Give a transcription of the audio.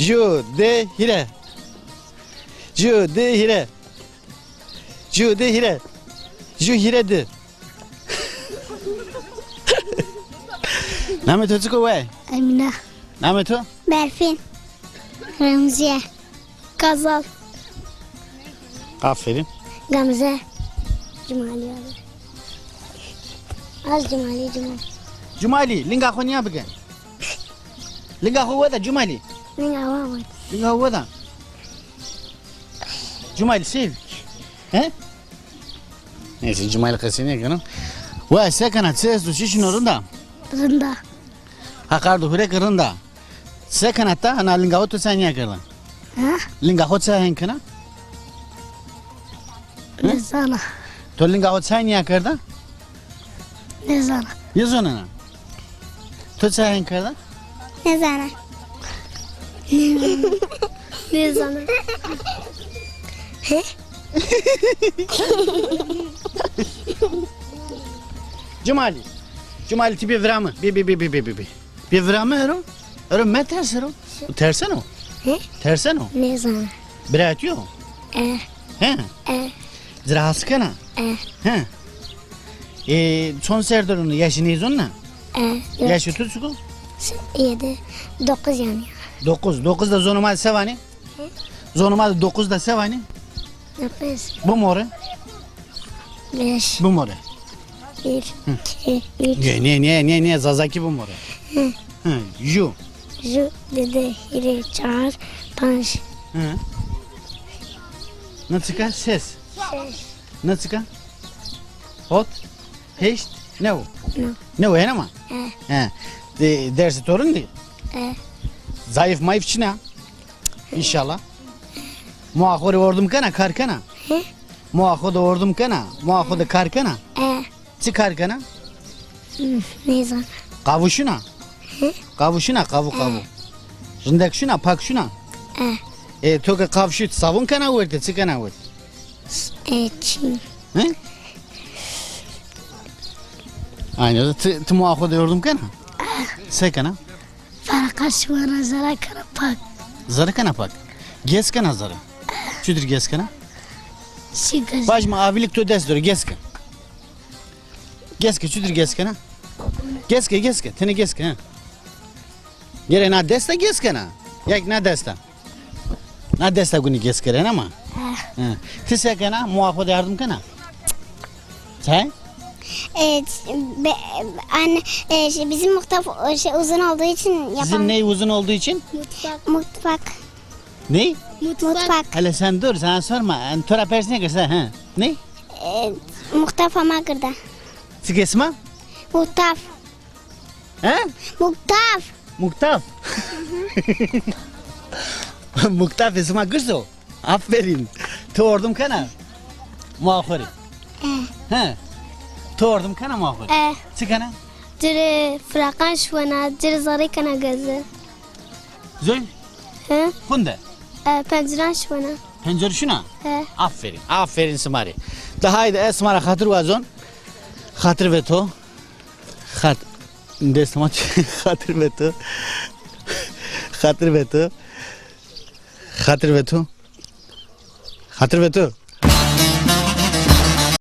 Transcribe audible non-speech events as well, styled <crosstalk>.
Ju de hire. Ju de hire. Ju de hire. Ju hire de. <laughs> Name to çıkı ve? Emine. Name to? Berfin. Remziye. Kazal. Aferin. Gamze. Cumali abi. Az Cumali Cumali. Cumali, linga ko niya bigyan. Linga wada Cumali. Ne hava var? Linga ko wada. Cumali sev. He? Neyse Cumali kasını yakınım. Ve sekana ses du şişin orunda. Rında. Hakardu hure kırında. Sekana ta ana linga otu sen yakırın. Ha? Linga hot sen henkana. Ne sana? To linga hot sen yakırda. Ne sana? Yazonana. To sen. Ne sana? Ne sana? He? Cumali. Cumali tipi vramı. Bi bi bi bi bi bi bi. Bi vramı ero. Ero me ters ero. Tersen o. He? Tersen o. Ne sana? Brat yo. E. He. E. Zira haskana. E. He. E, son serdorunu yaşınıyız onunla. E. Yaşı tutsuku. Yedi. Dokuz yani. Dokuz. Dokuz da zonumal sevani. Zonumal dokuz da sevani. Nefes. Bu more. Beş. Bu more. Bir. iki. Üç. Ne ne ne ne ne zazaki bu more. Hı. Hı. Ju. Ju. Dede. Hire. Çağır. Panş. Hı. Ne çıkar? Ses. Şeş. Ne çıkar? Hot. Heşt. Ne o? No. Ne o ama? E. He. De, dersi torun değil. E. Zayıf mayıf çine. İnşallah. Muahore ordum kana karkana. He? Muahode ordum kana. Muahode karkana. E. Çıkar kana. Hmm, Ne sana? Kavuşuna. Kavuşuna kavu kavu. Rındak şuna pak şuna. E. E toka kavşut savun kana vurdu çıkana vurdu. E. Çin. He? Aynı tı muahode ordum kana. Sekana. Şuvana zara kara pak. Zarı kana pak. Gez kana zarı. Çüdür gez kana. Sigaz. Bajma abilik to des dur geske. Geske çüdür geske na. Geske geske teni geske ha. Yere na desta geske na. Yak na desta. Na desta guni geske ren ama. Tise kana muafo yardım kana. Sen? Evet, be, anne e, şey, bizim muhtaf e, şey, uzun olduğu için yapan Sizin ne uzun olduğu için? mutfak mutfak Ne? mutfak Hele sen dur sana sorma. En tora persine girse ha. Ne? e, muhtaf ama kırda Sikesma? muhtaf Ha? muhtaf Muktaf. <laughs> Muktaf isma gırso. Aferin. Tordum kana. Muafiri. Ha. Tordum kana muafiri. e, Çıkana. dire frakan şuvana dire zarı kana gözü Zöl. he Kunde. e, penceren şuvana Pencere şuna. he Aferin. Aferin Simari. Daha haydi esmara hatır vazon. Hatır ve to. Hat. Desmaç. hatır ve to. hatır ve to. Hatır ve to. Hatır ve to.